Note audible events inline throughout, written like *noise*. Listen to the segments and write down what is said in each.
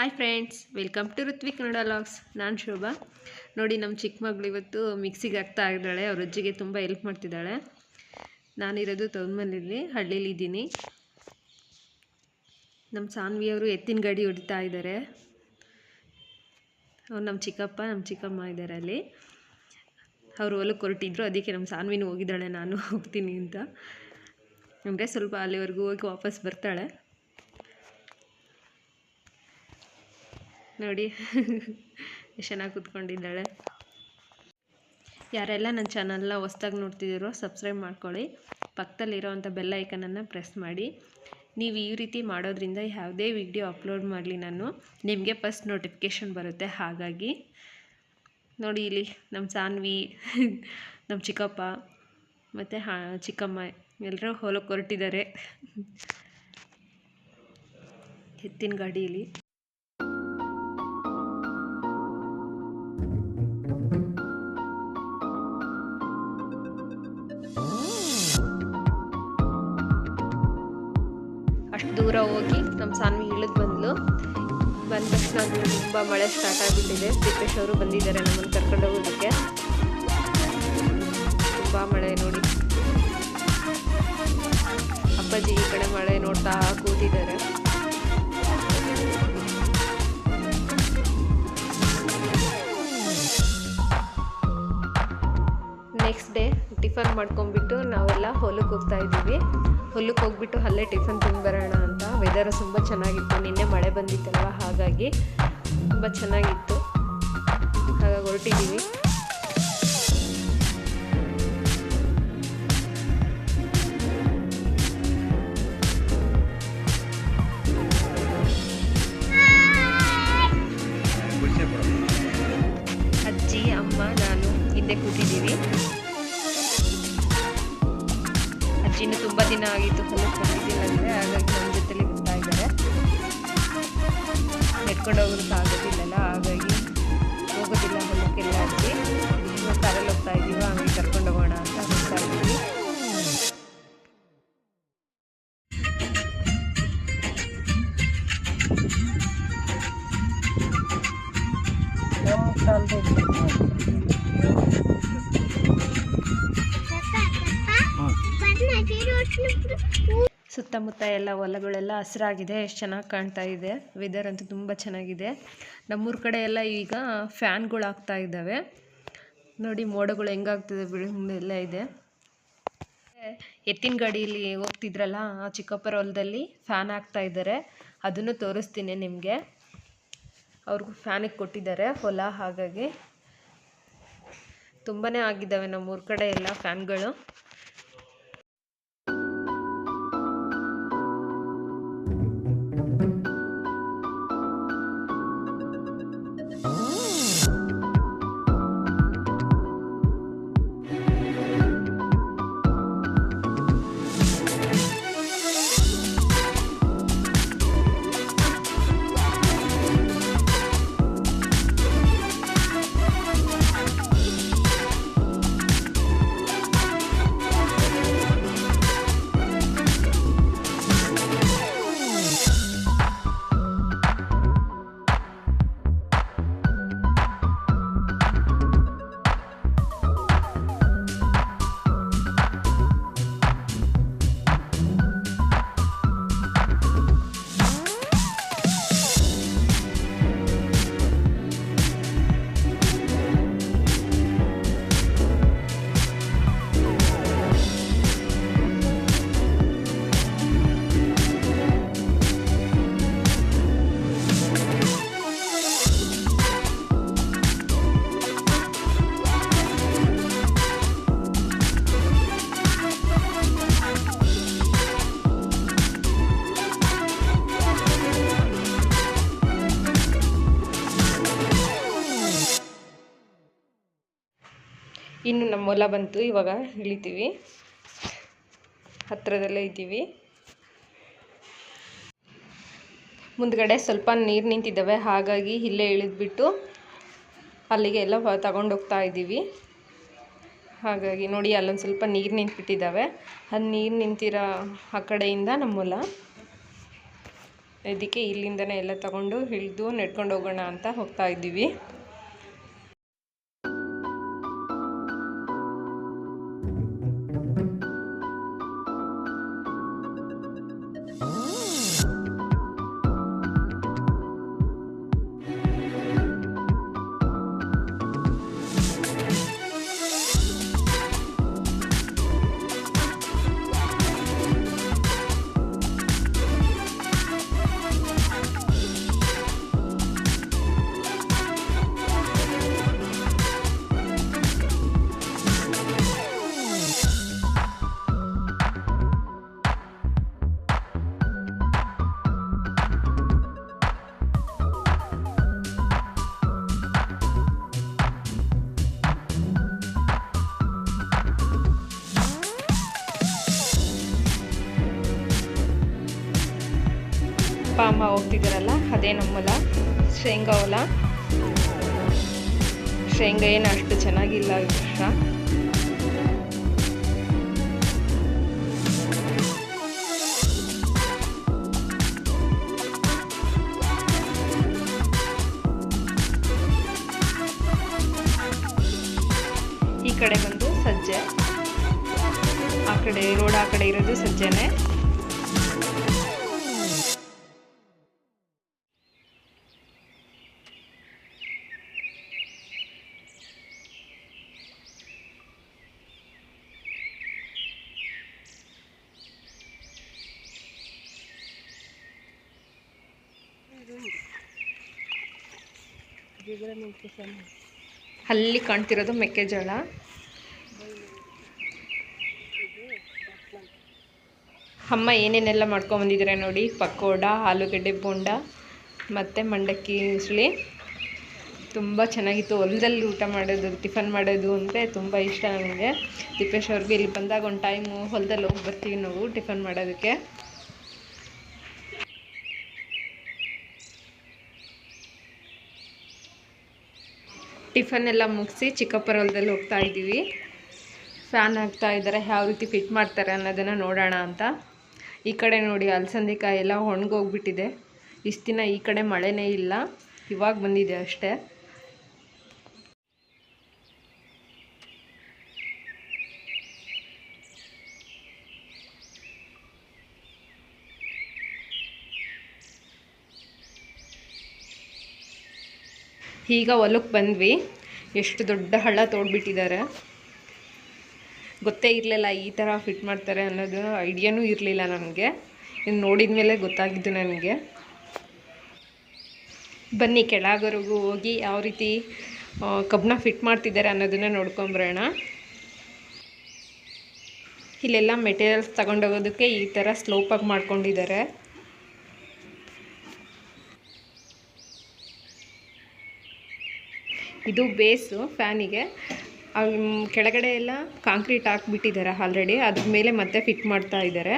Hi friends welcome to Ritvik Kannada logs ನಾನು ಶೋಭಾ. ನೋಡಿ ನಮ್ಮ ಚಿಕ್ಕ ಮಗಳು ಇವತ್ತು ಮಿಕ್ಸಿಗೆ ಹಾಕ್ತಾ ಇದ್ದಾಳೆ. ಅವ್ರ ಅಜ್ಜಿಗೆ ತುಂಬ ಹೆಲ್ಪ್ ಮಾಡ್ತಿದ್ದಾಳೆ. ನಾನಿರೋದು ತೌನ್ಮನೇಲಿ ಹಳ್ಳೀಲಿ ಇದ್ದೀನಿ. ನಮ್ಮ ಸಾನ್ವಿಯವರು ಎತ್ತಿನ ಗಾಡಿ ಹೊಡಿತಾ ಇದ್ದಾರೆ ಅವ್ರು ನಮ್ಮ ಚಿಕ್ಕಪ್ಪ ನಮ್ಮ ಚಿಕ್ಕಮ್ಮ ಇದ್ದಾರೆ ಅಲ್ಲಿ. ಅವರು ಹೊಲಕ್ಕೆ ಹೊರಟಿದ್ರು, ಅದಕ್ಕೆ ನಮ್ಮ ಸಾನ್ವಿನೂ ಹೋಗಿದ್ದಾಳೆ. ನಾನು ಹೋಗ್ತೀನಿ ಅಂತ. ಅಂದರೆ ಸ್ವಲ್ಪ ಅಲ್ಲಿವರೆಗೂ ಹೋಗಿ ವಾಪಸ್ ಬರ್ತಾಳೆ. ನೋಡಿ. ಎಷ್ಟು ಚೆನ್ನಾಗಿ ಕೂತ್ಕೊಂಡಿದ್ದಾಳೆ. ಯಾರೆಲ್ಲ ನನ್ನ ಚಾನಲ್ನ ಹೊಸ್ದಾಗಿ ನೋಡ್ತಿದ್ದೀರೋ ಸಬ್ಸ್ಕ್ರೈಬ್ ಮಾಡ್ಕೊಳ್ಳಿ. ಪಕ್ಕದಲ್ಲಿರೋವಂಥ ಬೆಲ್ ಐಕನನ್ನು ಪ್ರೆಸ್ ಮಾಡಿ. ನೀವು ಈ ರೀತಿ ಮಾಡೋದ್ರಿಂದ ಯಾವುದೇ ವಿಡಿಯೋ ಅಪ್ಲೋಡ್ ಮಾಡಲಿ ನಾನು. ನಿಮಗೆ ಫಸ್ಟ್ ನೋಟಿಫಿಕೇಷನ್ ಬರುತ್ತೆ. ಹಾಗಾಗಿ ನೋಡಿ ಇಲ್ಲಿ ನಮ್ಮ ಸಾನ್ವಿ, ನಮ್ಮ ಚಿಕ್ಕಪ್ಪ ಮತ್ತು ಹಾ, ಚಿಕ್ಕಮ್ಮ ಎಲ್ಲರೂ ಹೊಲಕ್ಕೆ ಹೊರಟಿದ್ದಾರೆ. ಎತ್ತಿನ ಗಾಡೀಲಿ ನಮ್ಮ ಸಾನ್ವಿ ಇಳಿದು ಬಂದ್ಲು. ಬಂದ ತಕ್ಷಣ ತುಂಬ ಮಳೆ ಸ್ಟಾರ್ಟ್ ಆಗಿಬಿಟ್ಟಿದೆ. ದೀಪೇಶ್ ಅವರು ಬಂದಿದ್ದಾರೆ ನಮ್ಮನ್ನು ಕರ್ಕೊಂಡು ಹೋಗೋದಕ್ಕೆ. ತುಂಬ ಮಳೆ ನೋಡಿ. ಅಪ್ಪಾಜಿ ಈ ಕಡೆ ಮಳೆ ನೋಡ್ತಾ ಕೂತಿದ್ದಾರೆ. ನೆಕ್ಸ್ಟ್ ಡೇ ಟಿಫನ್ ಮಾಡ್ಕೊಂಡ್ಬಿಟ್ಟು ನಾವೆಲ್ಲ ಹೊಲಕ್ಕೆ ಹೋಗ್ತಾ ಇದ್ದೀವಿ. ಹೊಲಕ್ಕೆ ಹೋಗ್ಬಿಟ್ಟು ಅಲ್ಲೇ ಟಿಫನ್ ತಿಂದು ಬರೋಣ ಅಂತ. ವೆದರ್ ತುಂಬ ಚೆನ್ನಾಗಿತ್ತು. ನಿನ್ನೆ ಮಳೆ ಬಂದಿತ್ತಲ್ವ? ಹಾಗಾಗಿ ತುಂಬ ಚೆನ್ನಾಗಿತ್ತು. ಹಾಗಾಗಿ ಹೊರಟಿದ್ದೀವಿ ದಿನ ಆಗಿತ್ತು ಹೊಲಕ್ಕೆ ಹೋಗಿದ್ದಿಲ್ಲ ಅಂದರೆ ಹಾಗಾಗಿ ನಮ್ಮ ಜೊತೆಲಿ ಬರ್ತಾ ಇದ್ದಾರೆ. ನೆಟ್ಕೊಂಡು ಹೋಗೋದಕ್ಕೆ ಆಗೋದಿಲ್ಲಲ್ಲ ಸುತ್ತಮುತ್ತ ಎಲ್ಲ ಹೊಲಗಳೆಲ್ಲ ಹಸಿರಾಗಿದೆ, ಎಷ್ಟು ಚೆನ್ನಾಗಿ ಕಾಣ್ತಾ ಇದೆ. ವೆದರ್ ಅಂತೂ ತುಂಬ ಚೆನ್ನಾಗಿದೆ. ನಮ್ಮೂರ ಕಡೆ ಎಲ್ಲ ಈಗ ಫ್ಯಾನ್ಗಳು ಆಗ್ತಾ ಇದ್ದಾವೆ. ನೋಡಿ ಮೋಡಗಳು ಹೆಂಗಾಗ್ತಿದೆ ಎಲ್ಲ ಇದೆ. ಎತ್ತಿನ ಗಾಡಿಯಲ್ಲಿ ಹೋಗ್ತಿದ್ರಲ್ಲ, ಆ ಚಿಕ್ಕಪ್ಪರ ಹೊಲದಲ್ಲಿ ಫ್ಯಾನ್ ಹಾಕ್ತಾ ಇದ್ದಾರೆ. ಅದನ್ನು ತೋರಿಸ್ತೀನಿ ನಿಮಗೆ. ಅವ್ರಿಗೂ ಫ್ಯಾನಿಗೆ ಕೊಟ್ಟಿದ್ದಾರೆ, ಹೊಲ ಹಾಗಾಗಿ. ತುಂಬಾ ಆಗಿದ್ದಾವೆ ನಮ್ಮೂರ ಕಡೆ ಎಲ್ಲ ಫ್ಯಾನ್ಗಳು. ಇನ್ನು ನಮ್ಮ ಹೊಲ ಬಂತು, ಇವಾಗ ಇಳಿತೀವಿ. ಹತ್ತಿರದಲ್ಲೇ ಇದ್ದೀವಿ. ಮುಂದ್ಗಡೆ ಸ್ವಲ್ಪ ನೀರು ನಿಂತಿದ್ದಾವೆ, ಹಾಗಾಗಿ ಇಲ್ಲೇ ಇಳಿದ್ಬಿಟ್ಟು ಅಲ್ಲಿಗೆ ಎಲ್ಲ ತಗೊಂಡೋಗ್ತಾ ಇದ್ದೀವಿ. ಹಾಗಾಗಿ ನೋಡಿ, ಅಲ್ಲೊಂದು ಸ್ವಲ್ಪ ನೀರು ನಿಂತ್ಬಿಟ್ಟಿದ್ದಾವೆ. ಅದು ನೀರು ನಿಂತಿರೋ ಆ ಕಡೆಯಿಂದ ನಮ್ಮ ಹೊಲ. ಇದಕ್ಕೆ ಇಲ್ಲಿಂದನೇ ಎಲ್ಲ ತಗೊಂಡು ಇಳಿದು ನೆಡ್ಕೊಂಡು ಹೋಗೋಣ ಅಂತ ಹೋಗ್ತಾ ಇದ್ದೀವಿ. ಅಪ್ಪ, ಅಮ್ಮ ಹೋಗ್ತಿದ್ದಾರಲ್ಲ ಅದೇ ನಮ್ಮ ಹೊಲ ಶೇಂಗಾ ಹೊಲ. ಶೇಂಗಾ ಏನು ಅಷ್ಟು ಚೆನ್ನಾಗಿಲ್ಲ ಈ ಕಡೆ ಬಂದು ಸಜ್ಜೆ. ಆ ಕಡೆ, ರೋಡ್ ಆ ಕಡೆ ಇರೋದು ಸಜ್ಜೆನೆ. ಅಲ್ಲಿ ಕಾಣ್ತಿರೋದು ಮೆಕ್ಕೆಜೋಳ. ಅಮ್ಮ ಏನೇನೆಲ್ಲ ಮಾಡ್ಕೊಂಬಂದಿದ್ದಾರೆ ನೋಡಿ. ಪಕೋಡ, ಆಲೂಗಡ್ಡೆ ಬೋಂಡ, ಮತ್ತು ಮಂಡಕ್ಕಿ ಉಸುಳಿ ತುಂಬ ಚೆನ್ನಾಗಿತ್ತು. ಹೊಲದಲ್ಲಿ ಊಟ ಮಾಡೋದು, ಟಿಫನ್ ಮಾಡೋದು ಅಂದರೆ ತುಂಬ ಇಷ್ಟ ನನಗೆ ತಿಪ್ಪೇಶ್ ಅವ್ರಿಗೆ ಇಲ್ಲಿ ಬಂದಾಗ ಒಂದು ಟೈಮು ಹೊಲದಲ್ಲಿ ಹೋಗಿ ಬರ್ತೀವಿ ನಾವು ಟಿಫನ್ ಮಾಡೋದಕ್ಕೆ. ಟಿಫನ್ ಎಲ್ಲ ಮುಗಿಸಿ ಚಿಕ್ಕಪ್ಪರ ಹೊಲದಲ್ಲಿ ಹೋಗ್ತಾ ಇದ್ದೀವಿ. ಫ್ಯಾನ್ ಹಾಕ್ತಾ ಇದ್ದಾರೆ, ಯಾವ ರೀತಿ ಫಿಟ್ ಮಾಡ್ತಾರೆ ಅನ್ನೋದನ್ನು ನೋಡೋಣ ಅಂತ. ಈ ಕಡೆ ನೋಡಿ ಅಲಸಂದಿಕಾಯಿ ಎಲ್ಲ ಒಣಗೋಗ್ಬಿಟ್ಟಿದೆ. ಇಷ್ಟು ದಿನ ಈ ಕಡೆ ಮಳೆನೇ ಇಲ್ಲ, ಇವಾಗ ಬಂದಿದೆ ಅಷ್ಟೇ. ಈಗ ಹೊಲಕ್ಕೆ ಬಂದ್ವಿ. ಎಷ್ಟು ದೊಡ್ಡ ಹಳ್ಳ ತೋಡ್ಬಿಟ್ಟಿದ್ದಾರೆ ಗೊತ್ತೇ ಇರಲಿಲ್ಲ ಈ ಥರ ಫಿಟ್ ಮಾಡ್ತಾರೆ ಅನ್ನೋದು ಐಡಿಯಾನೂ ಇರಲಿಲ್ಲ ನನಗೆ ಇನ್ನು ನೋಡಿದ ಮೇಲೆ ಗೊತ್ತಾಗಿದ್ದು ನನಗೆ. ಬನ್ನಿ ಕೆಳಗರೆಗೂ ಹೋಗಿ ಯಾವ ರೀತಿ ಕಬ್ಬನ್ನ ಫಿಟ್ ಮಾಡ್ತಿದ್ದಾರೆ ಅನ್ನೋದನ್ನ ನೋಡ್ಕೊಂಬರೋಣ. ಇಲ್ಲೆಲ್ಲ ಮೆಟೀರಿಯಲ್ಸ್ ತಗೊಂಡೋಗೋದಕ್ಕೆ ಈ ಥರ ಸ್ಲೋಪಾಗಿ ಮಾಡ್ಕೊಂಡಿದ್ದಾರೆ. ಇದು ಬೇಸು ಫ್ಯಾನಿಗೆ. ಕೆಳಗಡೆ ಎಲ್ಲ ಕಾಂಕ್ರೀಟ್ ಹಾಕ್ಬಿಟ್ಟಿದ್ದಾರೆ ಆಲ್ರೆಡಿ. ಅದ್ರ ಮೇಲೆ ಮತ್ತೆ ಫಿಟ್ ಮಾಡ್ತಾ ಇದ್ದಾರೆ.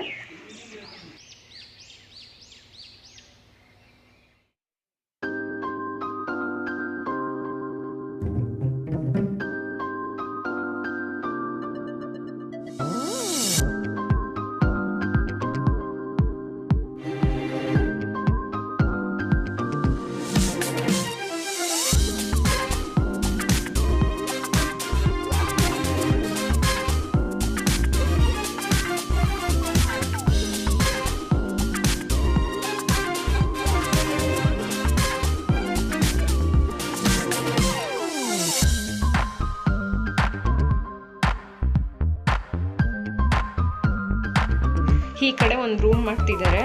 ಕಡೆ ಒಂದು ರೂಮ್ ಮಾಡ್ತಿದ್ದಾರೆ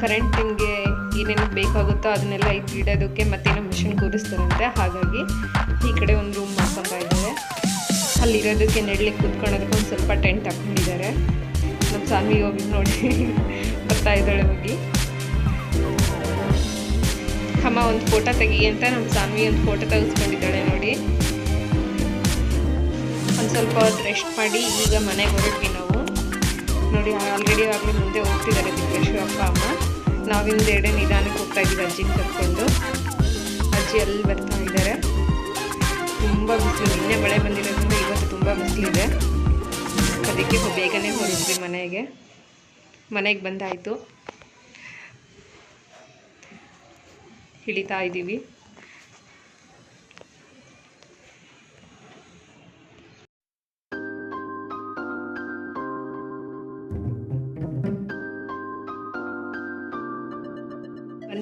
ಕರೆಂಟ್ ಕರೆಂಟಿಂಗೆ ಏನೇನು ಬೇಕಾಗುತ್ತೋ ಅದನ್ನೆಲ್ಲ ಇಡೋದಕ್ಕೆ ಮತ್ತೇನೋ ಮಿಷಿನ್ ಕೂರಿಸ್ತಾರಂತೆ. ಹಾಗಾಗಿ ಈ ಕಡೆ ಒಂದು ರೂಮ್ ಮಾಡ್ಕೊತಾ ಇದ್ದಾರೆ. ಅಲ್ಲಿರೋದಕ್ಕೆ ನೆಡ್ಲಿಕ್ಕೆ ಕೂತ್ಕೊಳ್ಳೋದಕ್ಕೆ ಒಂದು ಸ್ವಲ್ಪ ಟೆಂಟ್ ಹಾಕೊಂಡಿದ್ದಾರೆ ನಮ್ಮ ಸ್ವಾಮಿ ಹೋಗಿ ನೋಡಿ *laughs* ಬರ್ತಾ ಇದ್ದಾಳೆ ಹೋಗಿ. ಅಮ್ಮ ಒಂದು ಫೋಟೋ ತೆಗಿ ಅಂತ ನಮ್ಮ ಸ್ವಾಮಿ ಒಂದು ಫೋಟೋ ತೆಗೆಸ್ಕೊಂಡಿದ್ದಾಳೆ ನೋಡಿ. ಒಂದು ಸ್ವಲ್ಪ ಹೊತ್ತು ರೆಸ್ಟ್ ಮಾಡಿ ಈಗ ಮನೆಗೆ ಹೊರಟ್ವಿ ನಾವು. ನೋಡಿ ಆಲ್ರೆಡಿ ಆಗಲಿ ಮುಂದೆ ಹೋಗ್ತಿದ್ದಾರೆ ತಿಪ್ಪೇಶ್ವರ ಅಪ್ಪ, ಅಮ್ಮ. ಎಡೆ ನಿಧಾನಕ್ಕೆ ಹೋಗ್ತಾ ಇದ್ದೀವಿ ಅಜ್ಜಿನ ಕರ್ಕೊಂಡು. ಅಜ್ಜಿ ಅಲ್ಲಿ ಬರ್ತಾ ಇದ್ದಾರೆ. ತುಂಬ ಬಿಸಿಲು. ನಿನ್ನೆ ಮಳೆ ಬಂದಿರೋದ್ರಿಂದ ಇವತ್ತು ತುಂಬ ಬಿಸಿಲಿದೆ ಅದಕ್ಕೆ ಬೇಗನೆ ಹೋಗಿದ್ವಿ ಮನೆಗೆ. ಮನೆಗೆ ಬಂದಾಯಿತು. ಹಿಡಿತಾ ಇದ್ದೀವಿ.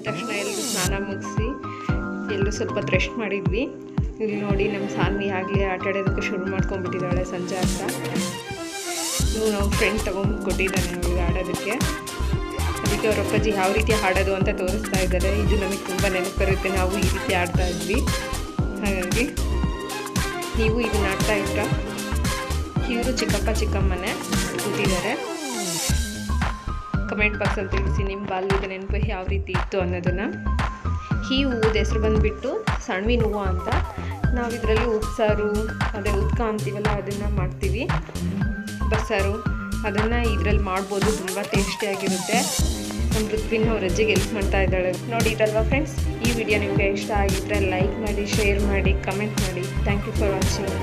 ತಕ್ಷಣ ಎಲ್ಲರೂ ಸ್ನಾನ ಮುಗಿಸಿ ಎಲ್ಲರೂ ಸ್ವಲ್ಪ ರೆಸ್ಟ್ ಮಾಡಿದ್ವಿ. ಇಲ್ಲಿ ನೋಡಿ ನಮ್ಮ ಸಾನ್ವಿ ಆಗಲಿ ಆಟ ಆಡೋದಕ್ಕೆ ಶುರು ಮಾಡ್ಕೊಂಡ್ಬಿಟ್ಟಿದ್ದಾಳೆ ಸಂಜೆ ಅಂತ ಇವು ನಾವು ಫ್ರೆಂಡ್ ತೊಗೊಂಡು ಕೊಟ್ಟಿದ್ದಾನೆ ಅವಳಿಗೆ ಆಡೋದಕ್ಕೆ. ಅದಕ್ಕೆ ಅವ್ರ ಅಪ್ಪಾಜಿ ಯಾವ ರೀತಿ ಹಾಡೋದು ಅಂತ ತೋರಿಸ್ತಾ ಇದ್ದಾರೆ. ಇದು ನಮಗೆ ತುಂಬ ನೆನಪು ಬರುತ್ತೆ ನಾವು ಈ ರೀತಿ ಆಡ್ತಾ ಇದ್ವಿ. ಹಾಗಾಗಿ ನೀವು ಇದನ್ನ ಆಡ್ತಾ ಇದ್ರಾ. ಇವರು ಚಿಕ್ಕಪ್ಪ ಚಿಕ್ಕಮ್ಮನೇ ಕೂತಿದ್ದಾರೆ. ಕಮೆಂಟ್ ಬಾಕ್ಸಲ್ಲಿ ತಿಳಿಸಿ ನಿಮ್ಮ ಬಾಲ್ಯದ ನೆನಪು ಯಾವ ರೀತಿ ಇತ್ತು ಅನ್ನೋದನ್ನು. ಈ ಹೂವುದ ಹೆಸರು ಬಂದುಬಿಟ್ಟು ಸಣ್ವಿನ ಹೂವು ಅಂತ. ನಾವು ಇದರಲ್ಲಿ ಉಪ್ಸಾರು ಅದೇ ಉದ್ಕ ಅಂತೀವಲ್ಲ, ಅದನ್ನು ಮಾಡ್ತೀವಿ. ಬಸ್ಸಾರು, ಅದನ್ನು ಇದರಲ್ಲಿ ಮಾಡ್ಬೋದು, ತುಂಬ ಟೇಸ್ಟಿಯಾಗಿರುತ್ತೆ ನಮ್ಮ ಋತ್ವಿನ ಅವ್ರ ಅಜ್ಜಿಗೆ ಹೆಲ್ಪ್ ಮಾಡ್ತಾ ಇದ್ದಾಳೆ. ನೋಡಿದ್ರಲ್ವಾ ಫ್ರೆಂಡ್ಸ್ ಈ ವಿಡಿಯೋ ನಿಮಗೆ ಇಷ್ಟ ಆಗಿದ್ದರೆ ಲೈಕ್ ಮಾಡಿ ಶೇರ್ ಮಾಡಿ ಕಮೆಂಟ್ ಮಾಡಿ. Thank you for watching